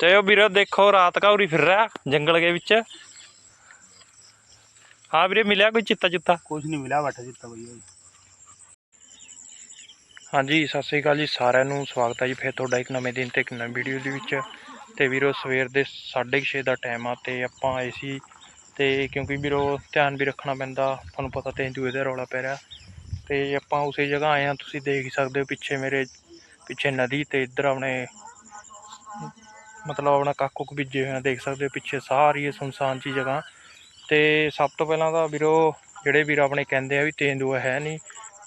ਤੇ ਉਹ ਵੀਰੋ ਦੇਖੋ ਰਾਤ ਘਾਉਰੀ ਫਿਰ ਰਿਹਾ ਜੰਗਲ ਦੇ ਵਿੱਚ। ਹਾਂ ਵੀਰੇ ਮਿਲਿਆ ਕੋਈ ਚਿੱਤਾ ਚੁੱਤਾ? ਕੁਝ ਨਹੀਂ ਮਿਲਿਆ ਬੈਠਾ ਭਈਆ ਜੀ ਹਾਂਜੀ ਸਤਿ ਸ੍ਰੀ ਅਕਾਲ ਜੀ ਸਾਰਿਆਂ ਨੂੰ ਸਵਾਗਤ ਹੈ ਜੀ ਫਿਰ ਤੁਹਾਡਾ ਇੱਕ ਨਵੇਂ ਦਿਨ ਤੇ ਇੱਕ ਨਵੀਂ ਵੀਡੀਓ ਦੇ ਵਿੱਚ। ਤੇ ਵੀਰੋ ਸਵੇਰ ਦੇ 6:30 ਦਾ ਟਾਈਮ ਆ ਤੇ ਆਪਾਂ ਆਏ ਸੀ ਤੇ ਕਿਉਂਕਿ ਵੀਰੋ ਧਿਆਨ ਵੀ ਰੱਖਣਾ ਪੈਂਦਾ ਤੁਹਾਨੂੰ ਪਤਾ ਤੇਂਦੂਏ ਦਾ ਰੌਲਾ ਪੈ ਰਿਹਾ। ਤੇ ਆਪਾਂ ਉਸੇ ਜਗ੍ਹਾ ਆਏ ਆ ਤੁਸੀਂ ਦੇਖ ਸਕਦੇ ਹੋ ਪਿੱਛੇ ਮੇਰੇ ਪਿੱਛੇ ਨਦੀ ਤੇ ਇੱਧਰ ਆਪਣੇ ਮਤਲਬ ਆਪਣਾ ਕੱਖ ਕੁੱਖ ਬੀਜੇ ਹੋਏ ਆ, ਦੇਖ ਸਕਦੇ ਹੋ ਪਿੱਛੇ ਸਾਰੀ ਇਹ ਸੁਨਸਾਨ ਜੀ ਜਗ੍ਹਾ। ਤੇ ਸਭ ਤੋਂ ਪਹਿਲਾਂ ਤਾਂ ਵੀਰੋ, ਜਿਹੜੇ ਵੀਰ ਆਪਣੇ ਕਹਿੰਦੇ ਆ ਵੀ ਤੇਂਦੂਆ ਹੈ ਨਹੀਂ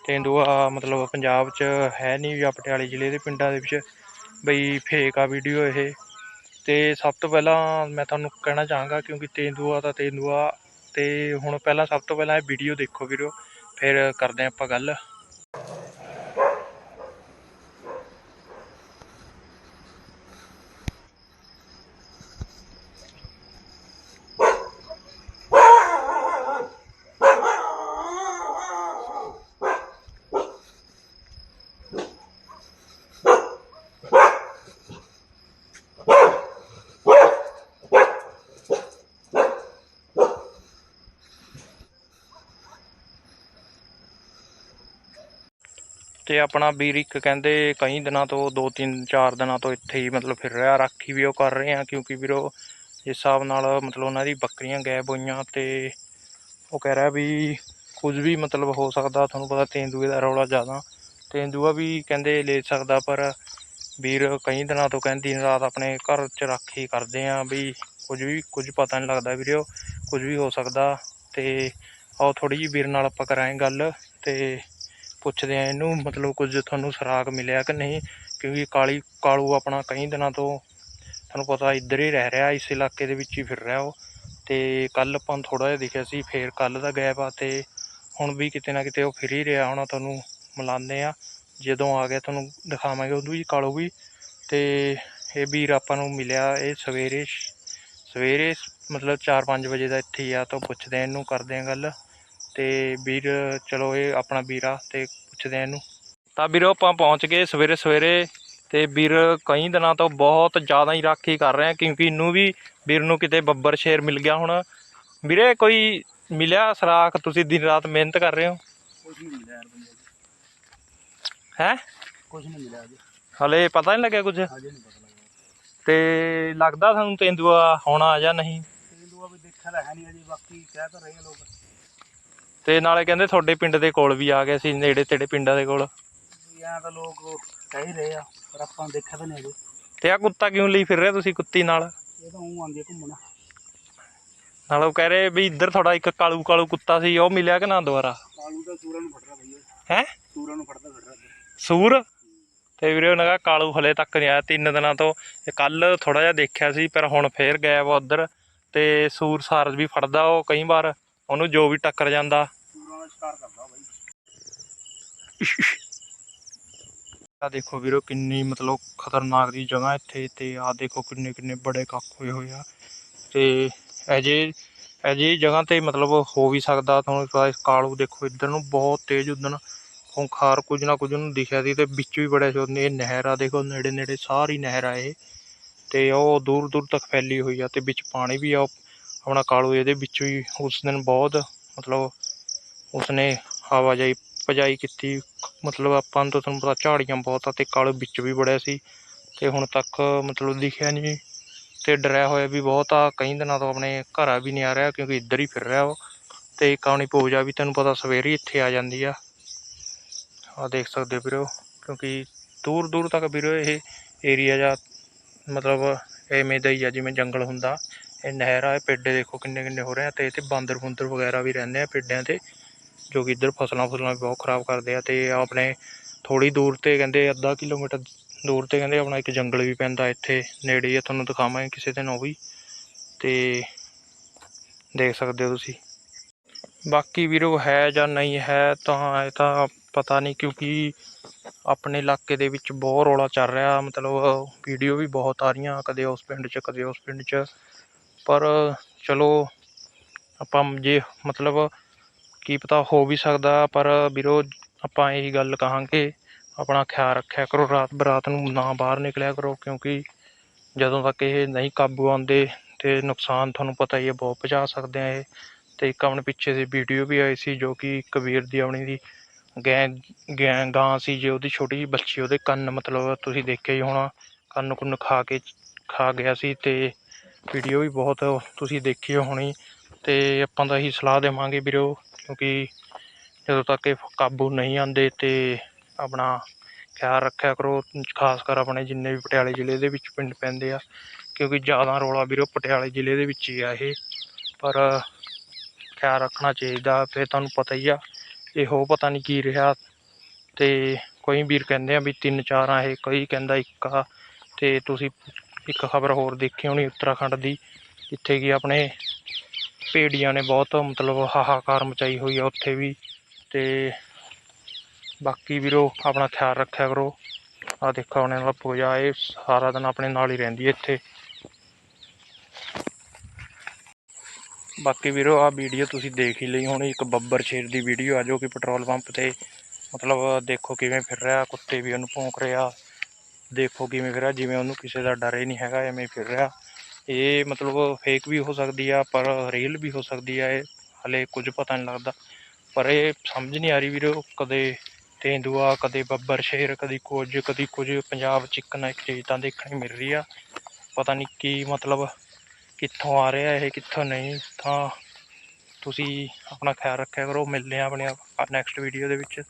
ਤੇਂਦੂਆ ਮਤਲਬ ਪੰਜਾਬ 'ਚ ਹੈ ਨਹੀਂ ਜਾਂ ਪਟਿਆਲੇ ਜ਼ਿਲ੍ਹੇ ਦੇ ਪਿੰਡਾਂ ਦੇ ਵਿੱਚ ਬਈ ਫੇਕ ਆ ਵੀਡੀਓ ਇਹ। ਤੇ ਸਭ ਤੋਂ ਪਹਿਲਾਂ ਮੈਂ ਤੁਹਾਨੂੰ ਕਹਿਣਾ ਚਾਹਾਂਗਾ, ਕਿਉਂਕਿ ਤੇਂਦੂਆ ਤਾਂ ਤੇਂਦੂਆ, ਤੇ ਹੁਣ ਪਹਿਲਾਂ ਸਭ ਤੋਂ ਪਹਿਲਾਂ ਇਹ ਵੀਡੀਓ ਦੇਖੋ ਵੀਰੋ, ਫਿਰ ਕਰਦੇ ਹਾਂ ਆਪਾਂ ਗੱਲ। ਤੇ ਆਪਣਾ ਵੀਰ ਇੱਕ ਕਹਿੰਦੇ ਕਈ ਦਿਨਾਂ ਤੋਂ, ਦੋ ਤਿੰਨ, ਚਾਰ ਦਿਨਾਂ ਤੋਂ ਇੱਥੇ ਹੀ ਮਤਲਬ ਫਿਰ ਰਿਹਾ। ਰਾਖੀ ਵੀ ਉਹ ਕਰ ਰਹੇ ਆ ਕਿਉਂਕਿ ਵੀਰੋ ਇਸ ਹਿਸਾਬ ਨਾਲ ਮਤਲਬ ਉਹਨਾਂ ਦੀ ਬੱਕਰੀਆਂ ਗਾਇਬ ਹੋਈਆਂ ਤੇ ਉਹ ਕਹਿ ਰਿਹਾ ਵੀ ਕੁਝ ਵੀ ਮਤਲਬ ਹੋ ਸਕਦਾ, ਤੁਹਾਨੂੰ ਪਤਾ ਤੇਂਦੂਏ ਦਾ ਰੌਲਾ ਜ਼ਿਆਦਾ। ਤੇਂਦੂਆ ਵੀ ਕਹਿੰਦੇ ਲੈ ਸਕਦਾ, ਪਰ ਵੀਰ ਕਈ ਦਿਨਾਂ ਤੋਂ ਕਹਿੰਦੀ ਰਾਤ ਆਪਣੇ ਘਰ 'ਚ ਰਾਖੀ ਕਰਦੇ ਆ ਵੀ ਕੁਝ ਵੀ, ਕੁਝ ਪਤਾ ਨਹੀਂ ਲੱਗਦਾ ਵੀਰੋ, ਕੁਝ ਵੀ ਹੋ ਸਕਦਾ ਤੇ ਆਓ ਥੋੜੀ ਜਿਹੀ ਵੀਰ ਨਾਲ ਆਪਾਂ ਕਰਾਂਗੇ ਗੱਲ ਤੇ ਪੁੱਛਦੇ ਆ ਇਹਨੂੰ, ਮਤਲਬ ਕੁਝ ਤੁਹਾਨੂੰ ਸੁਰਾਗ ਮਿਲਿਆ ਕਿ ਨਹੀਂ? ਕਿਉਂਕਿ ਕਾਲੀ, ਕਾਲੂ ਆਪਣਾ ਕਈ ਦਿਨਾਂ ਤੋਂ ਤੁਹਾਨੂੰ ਪਤਾ ਇੱਧਰ ਹੀ ਰਹਿ ਰਿਹਾ, ਇਸ ਇਲਾਕੇ ਦੇ ਵਿੱਚ ਹੀ ਫਿਰ ਰਿਹਾ ਉਹ। ਤੇ ਕੱਲ ਆਪਾਂ ਨੂੰ ਥੋੜਾ ਜਿਹਾ ਦਿਖਿਆ ਸੀ, ਫੇਰ ਕੱਲ ਦਾ ਗੈਪ ਆ ਤੇ ਹੁਣ ਵੀ ਕਿਤੇ ਨਾ ਕਿਤੇ ਉਹ ਫਿਰ ਹੀ ਰਿਹਾ ਹੋਣਾ ਤੁਹਾਨੂੰ ਮਿਲਾਉਂਦੇ ਆ। ਜਦੋਂ ਆ ਗਿਆ ਤੁਹਾਨੂੰ ਦਿਖਾਵਾਂਗੇ, ਉਦੋਂ ਵੀ ਕਾਲੂ ਵੀ। ਤੇ ਇਹ ਵੀਰ ਆਪਾਂ ਨੂੰ ਮਿਲਿਆ ਇਹ ਸਵੇਰੇ ਸਵੇਰੇ ਮਤਲਬ 4-5 ਵਜੇ ਦਾ ਇੱਥੇ ਹੀ ਆ, ਤਾਂ ਪੁੱਛਦੇ ਆ ਇਹਨੂੰ ਕਰਦੇ ਆ ਗੱਲ। ਤੇ ਵੀਰ ਚਲੋ ਇਹ ਆਪਣਾ ਵੀਰ ਆ ਤੇ ਪੁੱਛਦੇ ਆ ਇਹਨੂੰ। ਤਾਂ ਵੀਰੋ ਆਪਾਂ ਪਹੁੰਚ ਗਏ ਸਵੇਰੇ ਸਵੇਰੇ ਤੇ ਵੀਰ ਕਈ ਦਿਨਾਂ ਤੋਂ ਬਹੁਤ ਜ਼ਿਆਦਾ ਹੀ ਰਾਖੀ ਕਰ ਰਹੇ ਆ ਕਿਉਂਕਿ ਇਹਨੂੰ ਵੀ ਵੀਰ ਨੂੰ ਕਿਤੇ ਬੱਬਰ ਸ਼ੇਰ ਮਿਲ ਗਿਆ ਹੁਣ। ਵੀਰੇ ਕੋਈ ਮਿਲਿਆ ਸਰਾਖ? ਤੁਸੀਂ ਦਿਨ ਰਾਤ ਮਿਹਨਤ ਕਰ ਰਹੇ ਹੋ? ਕੁਝ ਨਹੀਂ ਮਿਲਿਆ ਯਾਰ ਭਈਆ ਜੀ ਹੈ? ਕੁਝ ਨਹੀਂ ਮਿਲਿਆ ਜੀ ਹਲੇ ਪਤਾ ਨਹੀਂ ਲੱਗਿਆ ਕੁਝ ਅਜੇ ਨਹੀਂ ਪਤਾ ਲੱਗਿਆ। ਤੇ ਲੱਗਦਾ ਤੁਹਾਨੂੰ ਤੇਂਦੂਆ ਹੋਣਾ ਜਾਂ ਨਹੀਂ? ਤੇਂਦੂਆ ਵੀ ਦੇਖਿਆ ਤਾਂ ਹੈ ਨਹੀਂ ਅਜੇ ਬਾਕੀ ਕਹਿ ਤਾਂ ਰਹੇ ਆ ਲੋਕ। ਤੇ ਨਾਲੇ ਕਹਿੰਦੇ ਤੁਹਾਡੇ ਪਿੰਡ ਦੇ ਕੋਲ ਵੀ ਆ ਗਿਆ ਸੀ ਨੇੜੇ ਤੇੜੇ ਪਿੰਡਾਂ ਦੇ ਕੋਲ। ਵੀ ਐਂ ਤਾਂ ਲੋਕ ਕਹਿ ਹੀ ਰਹੇ ਆ ਪਰ ਆਪਾਂ ਦੇਖਿਆ ਤਾਂ ਨਹੀਂ ਅਜੇ ਤੇ ਆ ਕੁੱਤਾ ਕਿਉਂ ਲਈ ਫਿਰ ਰਹੇ ਤੁਸੀਂ ਕੁੱਤੀ ਨਾਲ? ਇਹ ਤਾਂ ਉਹ ਆਉਂਦੀ ਆ ਘੁੰਮਣ। ਨਾਲ ਉਹ ਕਹਿ ਰਹੇ ਵੀ ਇੱਧਰ ਤੁਹਾਡਾ ਇੱਕ ਕਾਲੂ ਕਾਲੂ ਕੁੱਤਾ ਸੀ ਉਹ ਮਿਲਿਆ ਕਿ ਨਾ ਦੁਬਾਰਾ? ਕਾਲੂ ਤਾਂ ਸੂਰਾਂ ਨੂੰ ਫੜ ਰਿਹਾ ਭਈਆ ਹੈ? ਸੂਰਾਂ ਨੂੰ ਫੜਦਾ ਫਿਰ ਰਿਹਾ ਸੂਰ? ਤੇ ਵੀਰੇ ਉਹਨਾਂ ਕਾਲੂ ਹਲੇ ਤੱਕ ਨਹੀਂ ਆਇਆ ਤਿੰਨ ਦਿਨਾਂ ਤੋਂ। ਕੱਲ ਥੋੜਾ ਜਿਹਾ ਦੇਖਿਆ ਸੀ ਪਰ ਹੁਣ ਫੇਰ ਗਾਇਬ ਆ ਉੱਧਰ। ਤੇ ਸੂਰ ਸਾਰ ਵੀ ਫੜਦਾ ਉਹ ਕਈ ਵਾਰ। ਉਹਨੂੰ ਜੋ ਵੀ ਟੱਕਰ ਜਾਂਦਾ। ਆ ਦੇਖੋ ਵੀਰੋ ਕਿੰਨੀ ਮਤਲਬ ਖਤਰਨਾਕ ਦੀ ਜਗ੍ਹਾ ਇੱਥੇ ਤੇ ਆ ਦੇਖੋ ਕਿੰਨੇ ਕਿੰਨੇ ਬੜੇ ਕੱਖ ਹੋਏ ਹੋਏ ਆ। ਤੇ ਅਜੇ ਅਜੇ ਜਗ੍ਹਾ ਤੇ ਮਤਲਬ ਹੋ ਵੀ ਸਕਦਾ, ਤੁਹਾਨੂੰ ਪਤਾ ਕਾਲੂ ਦੇਖੋ ਇੱਧਰ ਨੂੰ ਬਹੁਤ ਤੇਜ਼ ਉਦਣ ਖੁੰਖਾਰ ਕੁਝ ਨਾ ਕੁਝ ਨੂੰ ਦਿਖਿਆ ਸੀ ਤੇ ਵਿੱਚ ਵੀ ਬੜੇ ਸੋਨੇ ਨਹਿਰ ਆ ਦੇਖੋ ਨੇੜੇ ਨੇੜੇ ਸਾਰੀ ਨਹਿਰ ਆ ਇਹ। ਤੇ ਉਹ ਦੂਰ ਦੂਰ ਤੱਕ ਫੈਲੀ ਹੋਈ ਆ ਤੇ ਵਿੱਚ ਪਾਣੀ ਵੀ ਆ, ਉਹ ਆਪਣਾ ਕਾਲੂ ਇਹਦੇ ਵਿੱਚ ਵੀ ਉਸ ਦਿਨ ਬਹੁਤ ਮਤਲਬ ਉਸਨੇ ਆਵਾਜਾਈ ਭਜਾਈ ਕੀਤੀ। ਮਤਲਬ ਆਪਾਂ ਨੂੰ ਤਾਂ ਤੁਹਾਨੂੰ ਪਤਾ ਝਾੜੀਆਂ ਬਹੁਤ ਆ ਤੇ ਕਾਲੂ ਵਿੱਚ ਵੀ ਬੜਿਆ ਸੀ ਤੇ ਹੁਣ ਤੱਕ ਮਤਲਬ ਦਿਖਿਆ ਨਹੀਂ ਤੇ ਡਰਿਆ ਹੋਇਆ ਵੀ ਬਹੁਤ ਆ, ਕਈ ਦਿਨਾਂ ਤੋਂ ਆਪਣੇ ਘਰਾਂ ਵੀ ਨਹੀਂ ਆ ਰਿਹਾ ਕਿਉਂਕਿ ਇੱਧਰ ਹੀ ਫਿਰ ਰਿਹਾ ਉਹ। ਤੇ ਕਾਉਣੀ ਪੂਜਾ ਵੀ ਤੈਨੂੰ ਪਤਾ ਸਵੇਰੇ ਹੀ ਇੱਥੇ ਆ ਜਾਂਦੀ ਆ। ਆ ਦੇਖ ਸਕਦੇ ਹੋ ਵੀਰੋ, ਕਿਉਂਕਿ ਦੂਰ ਦੂਰ ਤੱਕ ਵੀਰੋ ਇਹ ਏਰੀਆ ਜਾਂ ਮਤਲਬ ਐਵੇਂ ਦਾ ਹੀ ਆ ਜਿਵੇਂ ਜੰਗਲ ਹੁੰਦਾ। ਇਹ ਨਹਿਰ ਆ, ਇਹ ਪੇਡੇ ਦੇਖੋ ਕਿੰਨੇ ਕਿੰਨੇ ਹੋ ਰਹੇ ਆ ਤੇ ਇੱਥੇ ਬਾਂਦਰ ਬੁੰਦਰ ਵਗੈਰਾ ਵੀ ਰਹਿੰਦੇ ਆ ਪੇਡਿਆਂ ਤੇ, ਜੋ ਕਿ ਇੱਧਰ ਫਸਲਾਂ ਫਸਲਾਂ ਵੀ ਬਹੁਤ ਖਰਾਬ ਕਰਦੇ ਆ ਤੇ ਆਪਣੇ ਥੋੜੀ ਦੂਰ ਤੇ ਕਹਿੰਦੇ ਅੱਧਾ ਕਿਲੋਮੀਟਰ ਦੂਰ ਤੇ ਕਹਿੰਦੇ ਆਪਣਾ ਇੱਕ ਜੰਗਲ ਵੀ ਪੈਂਦਾ ਇੱਥੇ ਨੇੜੇ ਹੀ ਆ, ਤੁਹਾਨੂੰ ਦਿਖਾਵਾਂਗੇ ਕਿਸੇ ਦਿਨ ਉਹ ਵੀ ਤੇ ਦੇਖ ਸਕਦੇ ਹੋ ਤੁਸੀਂ। ਬਾਕੀ ਵੀਰੋ ਹੈ ਜਾਂ ਨਹੀਂ ਹੈ ਤਾਂ ਇਹ ਤਾਂ ਪਤਾ ਨਹੀਂ ਕਿਉਂਕਿ ਆਪਣੇ ਇਲਾਕੇ ਦੇ ਵਿੱਚ ਬਹੁਤ ਰੌਲਾ ਚੱਲ ਰਿਹਾ, ਮਤਲਬ ਵੀਡੀਓ ਵੀ ਬਹੁਤ ਆ ਰਹੀਆਂ, ਕਦੇ ਉਸ ਪਿੰਡ 'ਚ, ਕਦੇ ਉਸ ਪਿੰਡ 'ਚ। ਪਰ ਚਲੋ, ਆਪਾਂ ਜੇ ਮਤਲਬ ਕੀ ਪਤਾ ਹੋ ਵੀ ਸਕਦਾ, ਪਰ ਵੀਰੋ, ਆਪਾਂ ਇਹੀ ਗੱਲ ਕਹਾਂਗੇ, ਆਪਣਾ ਖਿਆਲ ਰੱਖਿਆ ਕਰੋ, ਰਾਤ ਬਰਾਤ ਨੂੰ ਨਾ ਬਾਹਰ ਨਿਕਲਿਆ ਕਰੋ, ਕਿਉਂਕਿ ਜਦੋਂ ਤੱਕ ਇਹ ਨਹੀਂ ਕਾਬੂ ਆਉਂਦੇ ਤੇ ਨੁਕਸਾਨ ਤੁਹਾਨੂੰ ਪਤਾ ਹੀ ਹੈ, ਬਹੁਤ ਪਹੁੰਚਾ ਸਕਦੇ ਆ ਇਹ। ਤੇ ਇੱਕ ਆਪਣੇ ਪਿੱਛੇ ਦੀ ਵੀਡੀਓ ਵੀ ਆਈ ਸੀ, ਜੋ ਕਿ ਕਬੀਰ ਦੀ ਆਪਣੀ ਦੀ ਗੈਂ ਗੈਂ, ਗਾਂ ਸੀ, ਜੇ ਉਹਦੀ ਛੋਟੀ ਜਿਹੀ ਬੱਚੀ, ਉਹਦੇ ਕੰਨ ਮਤਲਬ ਤੁਸੀਂ ਦੇਖਿਆ ਹੀ ਹੋਣਾ ਕੰਨ ਕੁੰਨ ਖਾ ਕੇ, ਖਾ ਗਿਆ ਸੀ ਤੇ ਵੀਡੀਓ ਵੀ ਬਹੁਤ ਤੁਸੀਂ ਦੇਖੀ ਹੋਣੀ ਤੇ ਆਪਾਂ ਤਾਂ ਇਹੀ ਸਲਾਹ ਦੇਵਾਂਗੇ ਵੀਰੋ, ਕਿਉਂਕਿ ਜਦੋਂ ਤੱਕ ਇਹ ਕਾਬੂ ਨਹੀਂ ਆਉਂਦੇ ਤੇ ਆਪਣਾ ਖਿਆਲ ਰੱਖਿਆ ਕਰੋ, ਖਾਸ ਕਰ ਆਪਣੇ ਜਿੰਨੇ ਵੀ ਪਟਿਆਲੇ ਜ਼ਿਲ੍ਹੇ ਦੇ ਵਿੱਚ ਪਿੰਡ ਪੈਂਦੇ ਆ, ਕਿਉਂਕਿ ਜ਼ਿਆਦਾ ਰੌਲਾ ਵੀਰੋ ਪਟਿਆਲੇ ਜ਼ਿਲ੍ਹੇ ਦੇ ਵਿੱਚ ਹੀ ਆ ਇਹ, ਪਰ ਖਿਆਲ ਰੱਖਣਾ ਚਾਹੀਦਾ, ਫਿਰ ਤੁਹਾਨੂੰ ਪਤਾ ਹੀ ਆ, ਇਹ ਹੋ ਪਤਾ ਨਹੀਂ ਕੀ ਰਿਹਾ ਤੇ ਕੋਈ ਵੀਰ ਕਹਿੰਦੇ ਆ ਵੀ ਤਿੰਨ ਚਾਰ ਆ ਇਹ, ਕੋਈ ਕਹਿੰਦਾ ਇੱਕ ਆ, ਤੇ ਤੁਸੀਂ ਇੱਕ ਖਬਰ ਹੋਰ ਦੇਖੀ ਹੋਣੀ ਉੱਤਰਾਖੰਡ ਦੀ, ਜਿੱਥੇ ਕਿ ਆਪਣੇ ਭੇੜੀਆਂ ਨੇ ਬਹੁਤ ਮਤਲਬ ਹਾਹਾਕਾਰ ਮਚਾਈ ਹੋਈ ਆ ਉੱਥੇ ਵੀ, ਤੇ ਬਾਕੀ ਵੀਰੋ ਆਪਣਾ ਖਿਆਲ ਰੱਖਿਆ ਕਰੋ। ਆ ਦੇਖੋ ਆਪਣੇ ਨਾਲ ਪੂਜਾ, ਇਹ ਸਾਰਾ ਦਿਨ ਆਪਣੇ ਨਾਲ ਹੀ ਰਹਿੰਦੀ ਹੈ ਇੱਥੇ। ਬਾਕੀ ਵੀਰੋ ਆ ਵੀਡੀਓ ਤੁਸੀਂ ਦੇਖ ਹੀ ਲਈ ਹੋਣੀ, ਇੱਕ ਬੱਬਰ ਸ਼ੇਰ ਦੀ ਵੀਡੀਓ ਆ, ਜੋ ਕਿ ਪੈਟਰੋਲ ਪੰਪ ਤੇ ਮਤਲਬ ਦੇਖੋ ਕਿਵੇਂ ਫਿਰ ਰਿਹਾ, ਕੁੱਤੇ ਵੀ ਉਹਨੂੰ ਭੌਂਕ ਰਿਹਾ ਦੇਖੋ ਕਿਵੇਂ ਫਿਰ ਰਿਹਾ ਜਿਵੇਂ ਉਹਨੂੰ ਕਿਸੇ ਦਾ ਡਰ ਹੀ ਨਹੀਂ ਹੈਗਾ, ਐਵੇਂ ਫਿਰ ਰਿਹਾ। ਇਹ ਮਤਲਬ ਫੇਕ ਵੀ ਹੋ ਸਕਦੀ ਆ, ਪਰ ਰੀਅਲ ਵੀ ਹੋ ਸਕਦੀ ਆ, ਇਹ ਹਲੇ ਕੁਝ ਪਤਾ ਨਹੀਂ ਲੱਗਦਾ। ਪਰ ਇਹ ਸਮਝ ਨਹੀਂ ਆ ਰਹੀ ਵੀਰੋ, ਕਦੇ ਤੇਂਦੂਆ, ਕਦੇ ਬੱਬਰ ਸ਼ੇਰ, ਕਦੀ ਕੁਝ ਕਦੀ ਕੁਝ ਪੰਜਾਬ ਚ ਇੱਕ ਨਾ ਇੱਕ ਚੀਜ਼ ਤਾਂ ਦੇਖਣ ਮਿਲ ਰਹੀ ਆ। ਪਤਾ ਨਹੀਂ ਕੀ ਮਤਲਬ ਕਿੱਥੋਂ ਆ ਰਿਹਾ, ਇਹ ਕਿੱਥੋਂ ਨਹੀਂ, ਤਾਂ ਤੁਸੀਂ ਆਪਣਾ ਖਿਆਲ ਰੱਖਿਆ ਕਰੋ। ਮਿਲਦੇ ਆ ਆਪਣੇ ਨੈਕਸਟ ਵੀਡੀਓ ਦੇ ਵਿੱਚ।